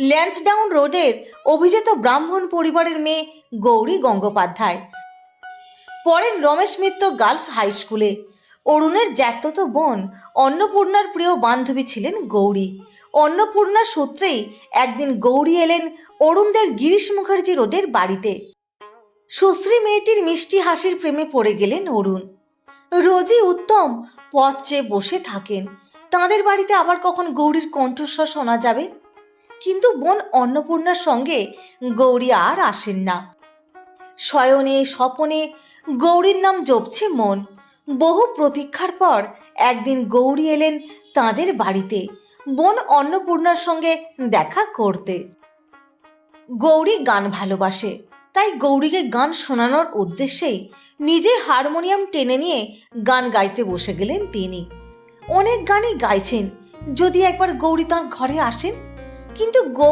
Lansdowne রোডের অভিজাত ব্রাহ্মণ পরিবারের মেয়ে গৌরী গঙ্গোপাধ্যায়। পড়েন রমেশ মিত্র গার্লস হাই স্কুলে। অরুণের জ্যাঠতো বোন অন্নপূর্ণার প্রিয় বান্ধবী ছিলেন গৌরী। অন্নপূর্ণার সূত্রেই একদিন গৌরী এলেন অরুণদের গিরিশ মুখার্জি রোডের বাড়িতে। সুশ্রী মেয়েটির মিষ্টি হাসির প্রেমে পড়ে গেলেন অরুণ। রোজই উত্তম পথ চেয়ে বসে থাকেন। তাঁদের বাড়িতে আবার কখন গৌরীর কণ্ঠস্বর শোনা যাবে? কিন্তু বোন অন্নপূর্ণার সঙ্গে গৌরী আর আসেন না। শয়নে স্বপনে গৌরীর নাম জপছে মন। বহু প্রতীক্ষার পর একদিন গৌরী এলেন তাঁদের বাড়িতে। বোন অন্নপূর্ণার সঙ্গে দেখা করতে। গৌরী গান ভালোবাসে, তাই গৌরীকে গান শোনানোর উদ্দেশ্যেই নিজে হারমোনিয়াম টেনে নিয়ে গান গাইতে বসে গেলেন তিনি। অনেক গানই গাইছেন, যদি একবার গৌরী তাঁর ঘরে আসেন। কিন্তু গৌ-